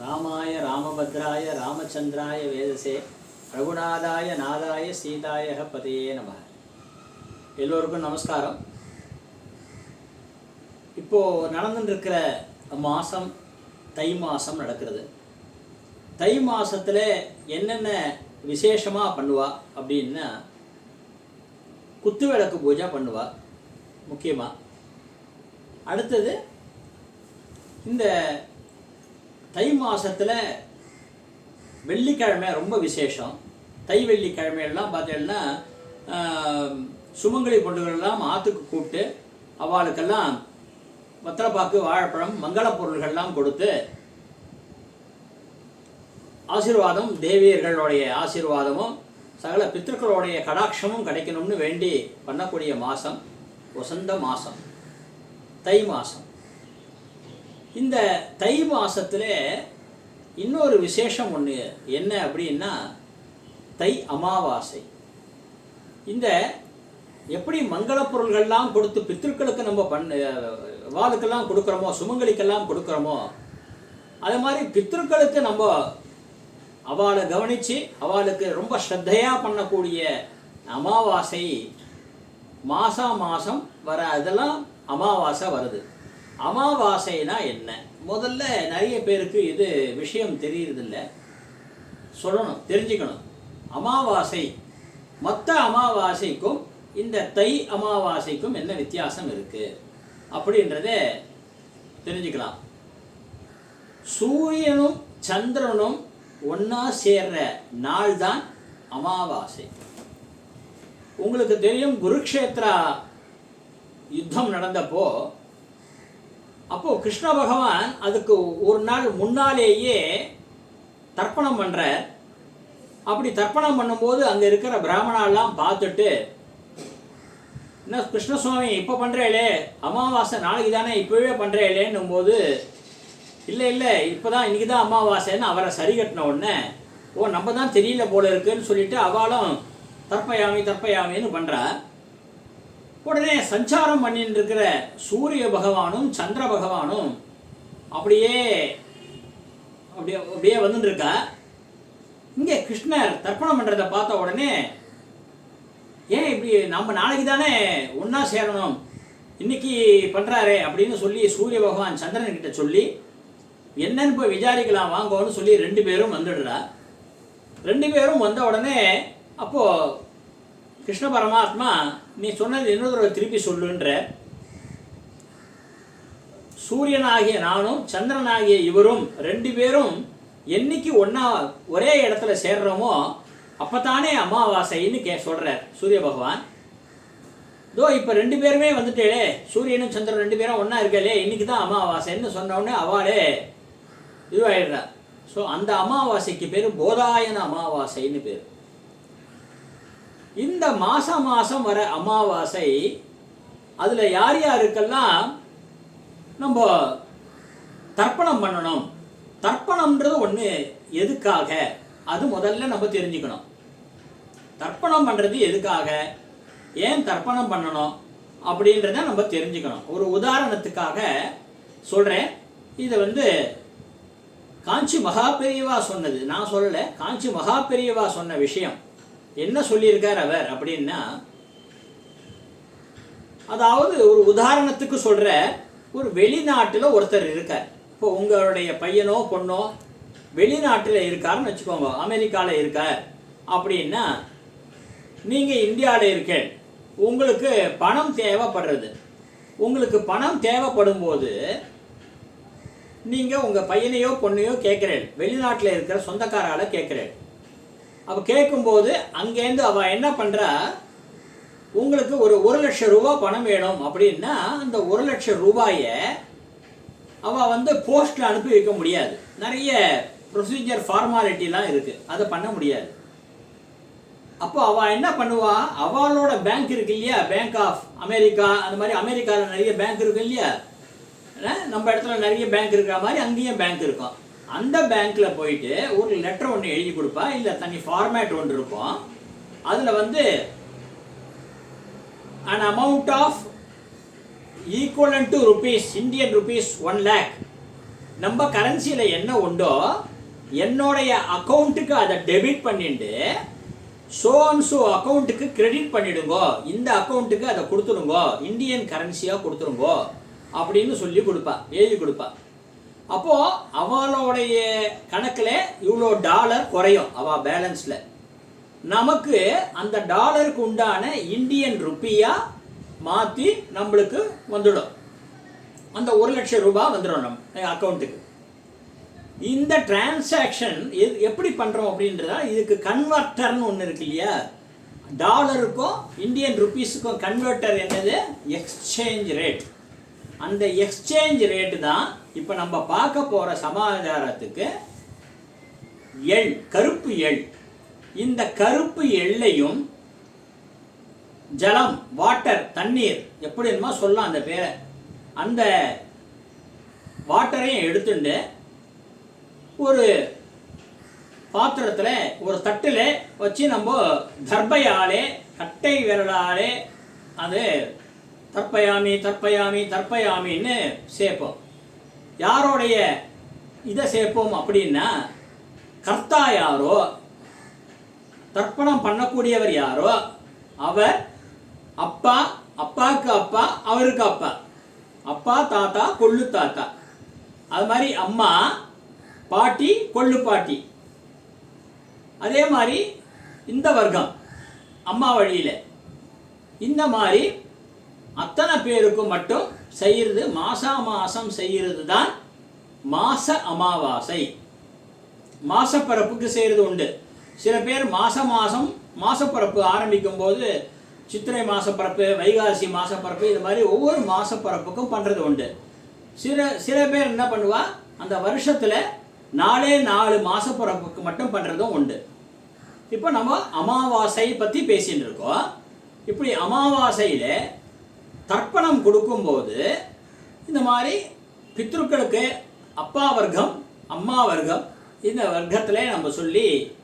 ராமாய ராமபத்ராய ராமச்சந்திராய வேதசே ரகுநாதாய நாதாய சீதாய பதையே நம. எல்லோருக்கும் நமஸ்காரம். இப்போ நடந்துட்டு இருக்கிற மாதம் தை மாதம் நடக்கிறது. தை மாதத்தில் என்னென்ன விசேஷமாக பண்ணுவா அப்படின்னா குத்து விளக்கு பூஜை பண்ணுவா முக்கியமாக அடுத்தது இந்த தை மாதத்தில் வெள்ளிக்கிழமை ரொம்ப விசேஷம். தை வெள்ளிக்கிழமையெல்லாம் பார்த்தீங்கன்னா சுமங்கலி பொண்ணுகளெல்லாம் ஆற்றுக்கு கூப்பிட்டு அவளுக்கெல்லாம் வத்தலப்பாக்கு வாழைப்பழம் மங்கள பொருள்கள்லாம் கொடுத்து ஆசீர்வாதம் தேவியர்களுடைய ஆசீர்வாதமும் சகல பித்திருக்களுடைய கடாட்சமும் கிடைக்கணும்னு வேண்டி பண்ணக்கூடிய மாதம் வசந்த மாதம் தை மாதம் இந்த தை மாசத்துல இன்னொரு விசேஷம் ஒன்று என்ன அப்படின்னா தை அமாவாசை. இந்த எப்படி மங்கள பொருள்கள்லாம் கொடுத்து பித்திருக்களுக்கு நம்ம பண்ண வாளுக்கெல்லாம் கொடுக்குறோமோ சுமங்கலிக்கெல்லாம் கொடுக்குறோமோ அது மாதிரி பித்திருக்களுக்கு நம்ம அவளை கவனித்து அவளுக்கு ரொம்ப ஸ்ரத்தையாக பண்ணக்கூடிய அமாவாசை மாதம் மாதம் வர அதெல்லாம் அமாவாசை வருது. அமாவாசைனா என்ன? முதல்ல நிறைய பேருக்கு இது விஷயம் தெரியறதில்ல. சொல்லணும் தெரிஞ்சுக்கணும். அமாவாசை மொத்த அமாவாசைக்கும் இந்த தை அமாவாசைக்கும் என்ன வித்தியாசம் இருக்கு? அப்படின்றத தெரிஞ்சுக்கலாம். சூரியனும் சந்திரனும் ஒன்றா சேர்ற நாள் தான் அமாவாசை. உங்களுக்கு தெரியும் குருக்ஷேத்ரா யுத்தம் நடந்தப்போ அப்போது கிருஷ்ண பகவான் அதுக்கு ஒரு நாள் முன்னாலேயே தர்ப்பணம் பண்ணுற அப்படி தர்ப்பணம் பண்ணும்போது அங்கே இருக்கிற பிராமணாலாம் பார்த்துட்டு என்ன கிருஷ்ணசுவாமி இப்போ பண்றேளே அமாவாசை நாளைக்கு தானே இப்பவே பண்றேளேன்னும் போது இல்லை இல்லை இப்போ தான் இன்றைக்கி தான் அமாவாசைன்னு அவரை சரி கட்டின உடனே ஓ நம்ம தான் தெரியல போல இருக்குன்னு சொல்லிட்டு அவளும் தற்பயாமி தற்பயாமின்னு பண்ணுறா உடனே சஞ்சாரம் பண்ணிட்டு இருக்கிற சூரிய பகவானும் சந்திர பகவானும் அப்படியே அப்படியே அப்படியே வந்துட்டு இருக்கா இங்கே கிருஷ்ணர் தர்ப்பணம் பண்ணுறதை பார்த்த உடனே ஏன் இப்படி நம்ம நாளைக்கு தானே ஒன்றா சேரணும் இன்னைக்கு பண்ணுறாரு அப்படின்னு சொல்லி சூரிய பகவான் சந்திரன்கிட்ட சொல்லி என்னன்னு போய் விசாரிக்கலாம் வாங்கோன்னு சொல்லி ரெண்டு பேரும் வந்துடுறா. ரெண்டு பேரும் வந்த உடனே அப்போது கிருஷ்ண பரமாத்மா நீ சொன்னது இன்னொரு தடவை திருப்பி சொல்லுன்ற. சூரியனாகிய நானும் சந்திரனாகிய இவரும் ரெண்டு பேரும் என்னைக்கு ஒன்றா ஒரே இடத்துல சேர்றோமோ அப்போத்தானே அமாவாசைன்னு கே சொல்கிறார் சூரிய பகவான். இதோ இப்போ ரெண்டு பேருமே வந்துட்டேளே சூரியனும் சந்திரன் ரெண்டு பேரும் ஒன்றா இருக்கலே இன்னைக்கு தான் அமாவாசைன்னு சொன்னோடனே அவளே இதுவாயிடுறா. ஸோ அந்த அமாவாசைக்கு பேர் போதாயன அமாவாசைன்னு பேர். இந்த மாதம் மாசம் வர அமாவாசை அதுல யார் யாருக்கெல்லாம் நம்ம தர்ப்பணம் பண்ணணும்? தர்ப்பணம்ன்றது ஒண்ணு எதுக்காக? அது முதல்ல நம்ம தெரிஞ்சுக்கணும். தர்ப்பணம் பண்றது எதுக்காக? ஏன் தர்ப்பணம் பண்ணணும்? அப்படின்றத நம்ம தெரிஞ்சுக்கணும். ஒரு உதாரணத்துக்காக சொல்றேன். இதை வந்து காஞ்சி மகா பெரியவா சொன்னது. நான் சொல்லலை காஞ்சி மகா பெரியவா சொன்ன விஷயம். என்ன சொல்லியிருக்கார் அவர் அப்படின்னா அதாவது ஒரு உதாரணத்துக்கு சொல்கிற ஒரு வெளிநாட்டில் ஒருத்தர் இருக்கார். இப்போ உங்களுடைய பையனோ பொண்ணோ வெளிநாட்டில் இருக்காருன்னு வச்சுக்கோங்க அமெரிக்காவில் இருக்கார். அப்படின்னா நீங்கள் இந்தியாவில் இருக்கேன். உங்களுக்கு பணம் தேவைப்படுறது. உங்களுக்கு பணம் தேவைப்படும் போது நீங்கள் உங்கள் பையனையோ பொண்ணையோ கேட்குறேன். வெளிநாட்டில் இருக்கிற சொந்தக்காரால் கேட்குறேன். அவள் கேட்கும்போது அங்கேருந்து அவள் என்ன பண்ணுறா உங்களுக்கு ஒரு ஒரு லட்சம் ரூபா பணம் வேணும் அப்படின்னா அந்த ஒரு லட்சம் ரூபாயை அவள் வந்து போஸ்ட்டில் அனுப்பி வைக்க முடியாது. நிறைய ப்ரொசீஜர் ஃபார்மாலிட்டிலாம் இருக்குது அதை பண்ண முடியாது. அப்போ அவள் என்ன பண்ணுவா? அவளோட பேங்க் இருக்கு இல்லையா? பேங்க் ஆஃப் அமெரிக்கா அந்த மாதிரி அமெரிக்காவில் நிறைய பேங்க் இருக்கு இல்லையா? நம்ம இடத்துல நிறைய பேங்க் இருக்கிற மாதிரி அங்கேயும் பேங்க் இருக்கும். அந்த பேங்க்ல போயிட்டு ஒரு லெட்டர் ஒன்று எழுதி கொடுப்பா. இல்லை தனி ஃபார்மேட் ஒன்று இருக்கும். அதில் வந்து an amount of equivalent to rupees Indian rupees one lakh நம்ம கரன்சியில் என்ன உண்டோ என்னுடைய அக்கௌண்ட்டுக்கு அதை டெபிட் பண்ணிட்டு ஸோ அண்ட் ஸோ அக்கௌண்ட்டுக்கு கிரெடிட் பண்ணிடுங்கோ. இந்த அக்கௌண்ட்டுக்கு அதை கொடுத்துருங்கோ இந்தியன் கரன்சியாக கொடுத்துருங்கோ அப்படின்னு சொல்லி கொடுப்பா எழுதி கொடுப்பா. அப்போ அவளுடைய கணக்கில் இவ்வளோ டாலர் குறையும் அவ பேலன்ஸில் நமக்கு அந்த டாலருக்கு உண்டான இந்தியன் ருப்பியா மாற்றி நம்மளுக்கு வந்துடும். அந்த ஒரு லட்சம் ரூபாய் வந்துடும் நம்ம அக்கௌண்ட்டுக்கு இந்த டிரான்சாக்ஷன் எப்படி பண்ணுறோம் அப்படின்றதா இதுக்கு கன்வெர்ட்டர்னு ஒன்று இருக்கு இல்லையா? டாலருக்கும் இந்தியன் ருப்பீஸுக்கும் கன்வெர்ட்டர் என்னது? எக்ஸ்சேஞ்ச் ரேட் அந்த எக்ஸ்சேஞ்ச் ரேட்டு தான் இப்போ நம்ம பார்க்க போகிற சமாச்சாரத்துக்கு எள் கருப்பு எள் இந்த கருப்பு எள்ளையும் ஜலம் வாட்டர் தண்ணீர் எப்படி சொல்லலாம் அந்த பேரை. அந்த வாட்டரையும் எடுத்துட்டு ஒரு பாத்திரத்தில் ஒரு தட்டில் வச்சு நம்ம தர்பையாலே கட்டை விரலாலே அது தற்பயாமி தற்பயாமி தற்பயாமின்னு சேர்ப்போம் யாரோடைய இதை சேர்ப்போம் அப்படின்னா கர்த்தா யாரோ தர்ப்பணம் பண்ணக்கூடியவர் யாரோ அவர் அப்பா அப்பாவுக்கு அப்பா அவருக்கு அப்பா. அப்பா தாத்தா கொள்ளு தாத்தா. அது மாதிரி அம்மா பாட்டி கொள்ளு பாட்டி. அதே மாதிரி இந்த வர்க்கம் அம்மா வழியில். இந்த மாதிரி அத்தனை பேருக்கும் மட்டும் செய்கிறது மாசா மாசம் செய்கிறது தான் மாச அமாவாசை. மாசப்பரப்புக்கு செய்கிறது உண்டு. சில பேர் மாச மாசம் மாசப்பரப்பு ஆரம்பிக்கும் போது சித்திரை மாசப்பரப்பு வைகாசி மாசப்பரப்பு இது மாதிரி ஒவ்வொரு மாசப்பரப்புக்கும் பண்ணுறது உண்டு. சில சில பேர் என்ன பண்ணுவா? அந்த வருஷத்தில் நாலே நாலு மாசப்பரப்புக்கு மட்டும் பண்ணுறதும் உண்டு. இப்போ நம்ம அமாவாசை பற்றி பேசின்னு இருக்கோம். இப்படி அமாவாசையில் தர்ப்பணம் கொடுக்கும்போது இந்த மாதிரி பித்ருக்களுக்கு அப்பா வர்க்கம் அம்மா வர்க்கம் இந்த வர்க்கத்தில் நம்ம சொல்லி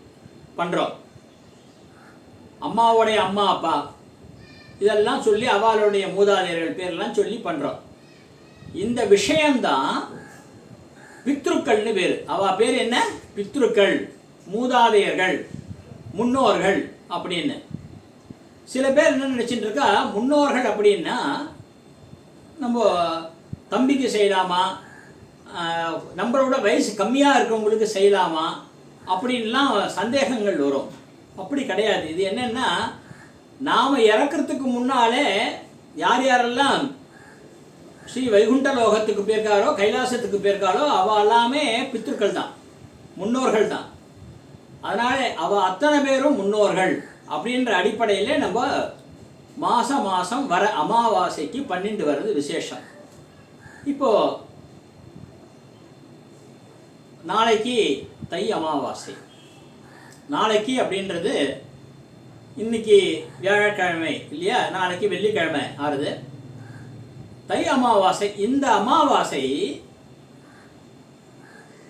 பண்ணுறோம் அம்மாவுடைய அம்மா அப்பா. இதெல்லாம் சொல்லி அவளுடைய மூதாதையர்கள் பேரெல்லாம் சொல்லி பண்ணுறோம் இந்த விஷயம்தான் பித்ருக்கள்னு பேர். அவ பேர் என்ன? பித்ருக்கள் மூதாதையர்கள் முன்னோர்கள் அப்படின்னு. சில பேர் என்ன நினச்சிட்டு இருக்கா முன்னோர்கள் அப்படின்னா நம்ம தம்பிக்கு செய்யலாமா? நம்மளோட வயசு கம்மியாக இருக்கவங்களுக்கு செய்யலாமா? அப்படின்லாம் சந்தேகங்கள் வரும். அப்படி கிடையாது. இது என்னென்னா நாம் இறக்கிறதுக்கு முன்னாலே யார் யாரெல்லாம் ஸ்ரீ வைகுண்ட லோகத்துக்கு போயிருக்காரோ கைலாசத்துக்கு போயிருக்காரோ அவள் எல்லாமே பித்திருக்கள் தான் முன்னோர்கள் தான் அதனால் அவள் அத்தனை பேரும் முன்னோர்கள். அப்படின்ற அடிப்படையில் நம்ம மாத மாதம் வர அமாவாசைக்கு பன்னெண்டு வர்றது விசேஷம். இப்போ நாளைக்கு தை அமாவாசை. நாளைக்கு அப்படின்றது இன்னைக்கு வியாழக்கிழமை இல்லையா? நாளைக்கு வெள்ளிக்கிழமை ஆறுது. தை அமாவாசை இந்த அமாவாசை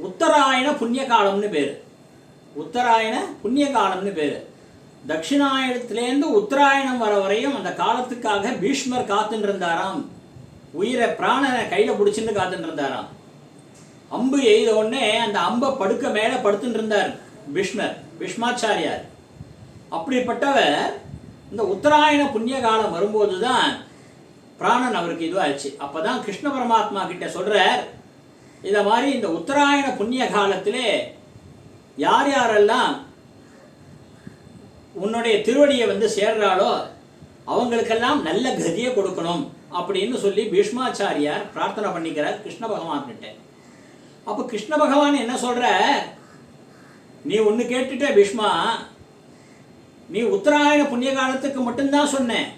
உத்தராயண புண்ணிய காலம்னு பேர். உத்தராயண புண்ணிய காலம்னு பேர். தட்சிணாயணத்திலேருந்து உத்தராயணம் வர வரையும் அந்த காலத்துக்காக பீஷ்மர் காத்துட்டு இருந்தாராம் உயிரை பிராணனை கையில் பிடிச்சிட்டு காத்துட்டு இருந்தாராம் அம்பு எய்த உடனே அந்த அம்பை படுக்க மேலே படுத்துட்டு இருந்தார் பீஷ்மர் பீஷ்மாச்சாரியார். அப்படிப்பட்டவர் இந்த உத்தராயண புண்ணிய காலம் வரும்போது தான் பிராணன் அவருக்கு இதுவாச்சு அப்போ தான் கிருஷ்ண பரமாத்மா கிட்ட சொல்கிறார் இதை மாதிரி இந்த உத்தராயண புண்ணிய காலத்திலே யார் யாரெல்லாம் உன்னுடைய திருவடியை வந்து சேர்றாளோ அவங்களுக்கெல்லாம் நல்ல கதியை கொடுக்கணும் அப்படின்னு சொல்லி பீஷ்மாச்சாரியார் பிரார்த்தனை பண்ணிக்கிறார் கிருஷ்ண பகவான்கிட்ட. அப்போ கிருஷ்ண பகவான் என்ன சொல்ற? நீ ஒன்று கேட்டுட்ட பீஷ்மா நீ உத்தராயண புண்ணிய காலத்துக்கு மட்டும்தான் சொன்னேன்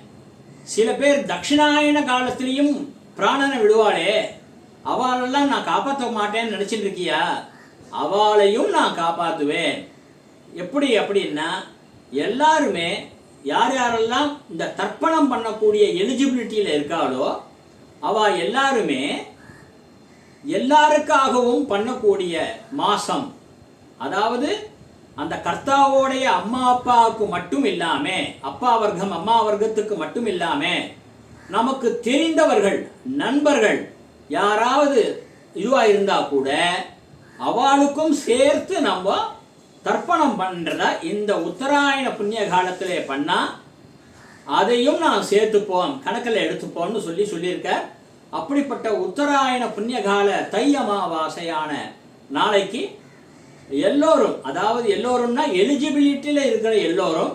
சில பேர் தட்சிணாயன காலத்திலையும் பிராணனை விடுவாளே. அவளெல்லாம் நான் காப்பாற்ற மாட்டேன்னு நினச்சிட்டு இருக்கியா? அவளையும் நான் காப்பாற்றுவேன் எப்படி அப்படின்னா எல்லாருமே யார் யாரெல்லாம் இந்த தர்ப்பணம் பண்ணக்கூடிய எலிஜிபிலிட்டியில் இருக்காளோ அவ எல்லாருமே எல்லாருக்காகவும் பண்ணக்கூடிய மாசம். அதாவது அந்த கர்த்தாவோடைய அம்மா அப்பாவுக்கு மட்டும் இல்லாம அப்பா வர்க்கம் அம்மா வர்க்கத்துக்கு மட்டும் இல்லாம நமக்கு தெரிந்தவர்கள் நண்பர்கள் யாராவது இதுவாக இருந்தால் கூட அவளுக்கும் சேர்த்து நம்ம தர்ப்பணம் பண்ணுறத இந்த உத்தராயண புண்ணிய காலத்திலே பண்ணால் அதையும் நான் சேர்த்துப்போம் கணக்கில் எடுத்துப்போம்னு சொல்லி சொல்லியிருக்க. அப்படிப்பட்ட உத்தராயண புண்ணிய கால தை அமாவாசையான நாளைக்கு எல்லோரும் அதாவது எல்லோரும்னா எலிஜிபிலிட்டியில் இருக்கிற எல்லோரும்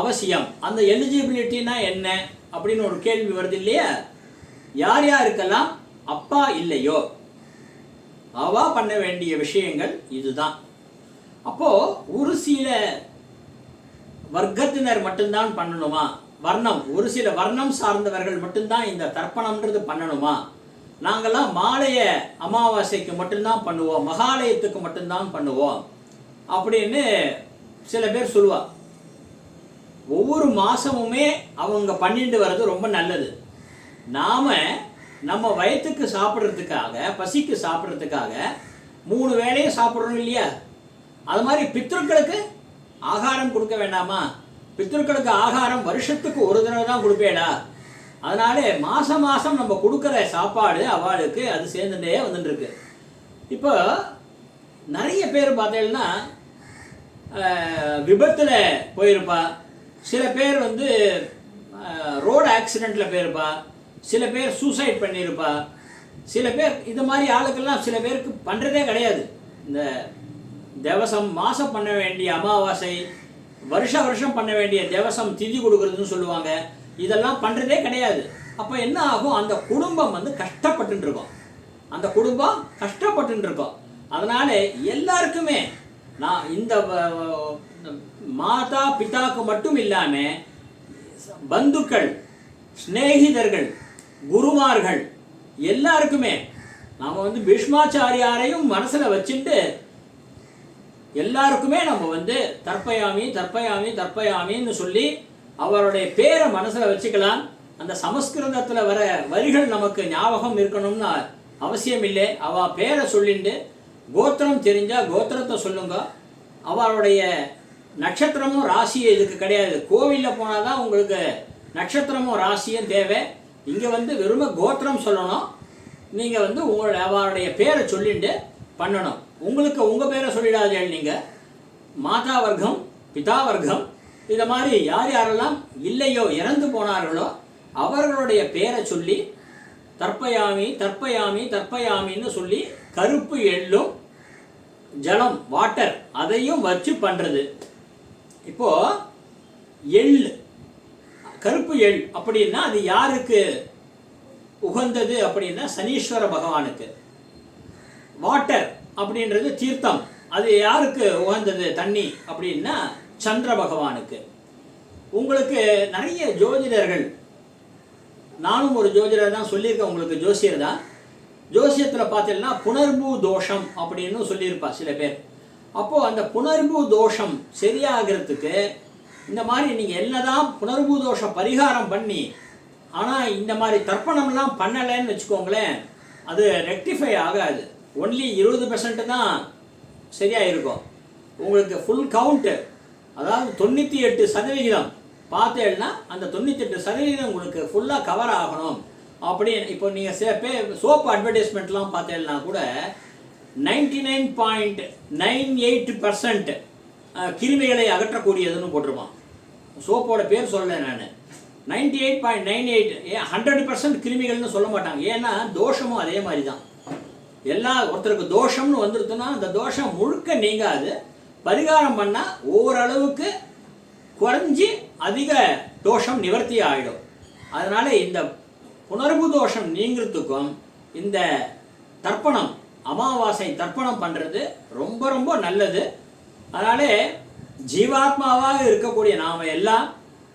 அவசியம். அந்த எலிஜிபிலிட்டினா என்ன அப்படின்னு ஒரு கேள்வி வருது இல்லையா? யார் யாருக்கெல்லாம் அப்பா இல்லையோ அவா பண்ண வேண்டிய விஷயங்கள் இதுதான். அப்போ ஒரு சில வர்க்கத்தினர் மட்டும்தான் பண்ணணுமா? வர்ணம். ஒரு சில வர்ணம் சார்ந்தவர்கள் மட்டும்தான் இந்த தர்ப்பணம்ன்றது பண்ணணுமா? நாங்கெல்லாம் மாலைய அமாவாசைக்கு மட்டும்தான் பண்ணுவோம். மகாலயத்துக்கு மட்டும்தான் பண்ணுவோம். அப்படின்னு சில பேர் சொல்லுவா. ஒவ்வொரு மாசமுமே அவங்க பண்ணிட்டு வர்றது ரொம்ப நல்லது. நாம நம்ம வயத்துக்கு சாப்பிட்றதுக்காக பசிக்கு சாப்பிட்றதுக்காக மூணு வேளையும் சாப்பிட்றோம் இல்லையா? அது மாதிரி பித்ருக்களுக்கு ஆகாரம் கொடுக்க வேண்டாமா? பித்ருக்களுக்கு ஆகாரம் வருஷத்துக்கு ஒரு தடவை தான் கொடுப்பேடா. அதனாலே மாசம் மாசம் நம்ம கொடுக்குற சாப்பாடு அவளுக்கு அது சேர்ந்துட்டே வந்துட்டு இருக்கு இப்போ நிறைய பேர் பார்த்தீங்கன்னா விபத்தில் போயிருப்பா. சில பேர் வந்து ரோடு ஆக்சிடெண்ட்டில் போயிருப்பா. சில பேர் சூசைட் பண்ணியிருப்பா. சில பேர் இது மாதிரி ஆளுக்கெல்லாம் சில பேருக்கு பண்ணுறதே கிடையாது. இந்த தேவசம் மாதம் பண்ண வேண்டிய அமாவாசை வருஷ வருஷம் பண்ண வேண்டிய தேவசம் திதி கொடுக்குறதுன்னு சொல்லுவாங்க. இதெல்லாம் பண்ணுறதே கிடையாது. அப்போ என்ன ஆகும்? அந்த குடும்பம் வந்து கஷ்டப்பட்டு இருக்கும் அந்த குடும்பம் கஷ்டப்பட்டு இருக்கும் அதனால எல்லாருக்குமே நான் இந்த மாதா பிதாக்கு மட்டும் இல்லாமல் பந்துக்கள் சிநேகிதர்கள் குருமார்கள் எல்லாருக்குமே நாம் வந்து பீஷ்மாச்சாரியாரையும் மனசில் வச்சுட்டு எல்லாருக்குமே நம்ம வந்து தற்பயாமி தற்பயாமி தற்பயாமின்னு சொல்லி அவருடைய பேரை மனசில் வச்சுக்கலாம். அந்த சமஸ்கிருதத்தில் வர வரிகள் நமக்கு ஞாபகம் இருக்கணும்னு அவசியம் இல்லை அவ பேரை சொல்லிண்டு கோத்திரம் தெரிஞ்சா கோத்திரத்தை சொல்லுங்க. அவருடைய நட்சத்திரமும் ராசியும் இதுக்கு கிடையாது. கோவிலில் போனால் தான் உங்களுக்கு நட்சத்திரமும் ராசியும் தேவை. இங்கே வந்து வெறும கோத்திரம் சொல்லணும். நீங்கள் வந்து உங்களுடைய அவருடைய பேரை சொல்லிட்டு பண்ணணும். உங்களுக்கு உங்கள் பேரை சொல்லிடாதீங்க நீங்கள் மாதா வர்க்கம் பிதா வர்க்கம் இதை மாதிரி யார் யாரெல்லாம் இல்லையோ இறந்து போனார்களோ அவர்களுடைய பேரை சொல்லி தற்பயாமி தற்பயாமி தற்பயாமின்னு சொல்லி கருப்பு எள்ளும் ஜலம் வாட்டர் அதையும் வச்சு பண்ணுறது இப்போ எள் கருப்பு எள் அப்படின்னா அது யாருக்கு உகந்தது அப்படின்னா சனீஸ்வர பகவானுக்கு. வாட்டர் அப்படின்றது தீர்த்தம். அது யாருக்கு உகந்தது? தண்ணி. அப்படின்னா சந்திர பகவானுக்கு. உங்களுக்கு நிறைய ஜோதிடர்கள் நானும் ஒரு ஜோதிடர் தான் சொல்லியிருக்கேன் உங்களுக்கு ஜோசியர் தான். ஜோசியத்தில் பார்த்தீங்கன்னா புனர்பூ தோஷம் அப்படின்னு சொல்லியிருப்பா சில பேர். அப்போது அந்த புனர்பூ தோஷம் சரியாகிறதுக்கு இந்த மாதிரி நீங்கள் என்னதான் புனர்பூ தோஷம் பரிகாரம் பண்ணி ஆனால் இந்த மாதிரி தர்ப்பணம்லாம் பண்ணலைன்னு வச்சுக்கோங்களேன் அது ரெக்டிஃபை ஆகாது. ஒன்லி இருபது பெர்சன்ட் தான் சரியாக இருக்கும் உங்களுக்கு ஃபுல் கவுண்ட்டு அதாவது தொண்ணூற்றி எட்டு சதவிகிதம் பார்த்தேன்னா அந்த தொண்ணூற்றி எட்டு சதவிகிதம் உங்களுக்கு ஃபுல்லாக கவர் ஆகணும். அப்படின்னு இப்போ நீங்கள் சே பே சோப் அட்வர்டைஸ்மெண்ட்லாம் பார்த்தேன்னா கூட ninety nine point nine eight percent கிருமிகளை அகற்றக்கூடியதுன்னு போட்டிருப்பான். சோப்போட பேர் சொல்லலை நான். Ninety eight point nine eight hundred percent கிருமிகள்னு சொல்ல மாட்டாங்க. ஏன்னா தோஷமும் அதே மாதிரி தான். எல்லா ஒருத்தருக்கு தோஷம்னு வந்துருதுன்னா அந்த தோஷம் முழுக்க நீங்காது. பரிகாரம் பண்ணால் ஓரளவுக்கு குறைஞ்சி அதிக தோஷம் நிவர்த்தி ஆகிடும் அதனால் இந்த புணர்வு தோஷம் நீங்கிறதுக்கும் இந்த தர்ப்பணம் அமாவாசை தர்ப்பணம் பண்ணுறது ரொம்ப ரொம்ப நல்லது. அதனாலே ஜீவாத்மாவாக இருக்கக்கூடிய நாம் எல்லாம்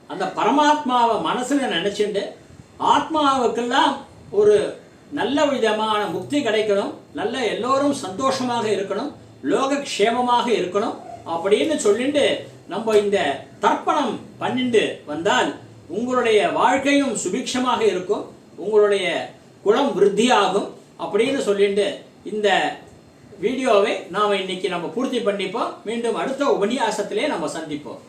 அந்த பரமாத்மாவை மனசில் நினச்சிண்டு ஆத்மாவுக்கெல்லாம் ஒரு நல்ல விதமான முக்தி கிடைக்கணும். நல்ல எல்லோரும் சந்தோஷமாக இருக்கணும். லோகக்ஷேமமாக இருக்கணும். அப்படின்னு சொல்லிட்டு நம்ம இந்த தர்ப்பணம் பண்ணிட்டு வந்தால் உங்களுடைய வாழ்க்கையும் சுபிக்ஷமாக இருக்கும். உங்களுடைய குளம் விருத்தியாகும். அப்படின்னு சொல்லிட்டு இந்த வீடியோவை நாம் இன்னைக்கு நம்ம பூர்த்தி பண்ணிப்போம். மீண்டும் அடுத்த உபன்யாசத்திலே நம்ம சந்திப்போம்.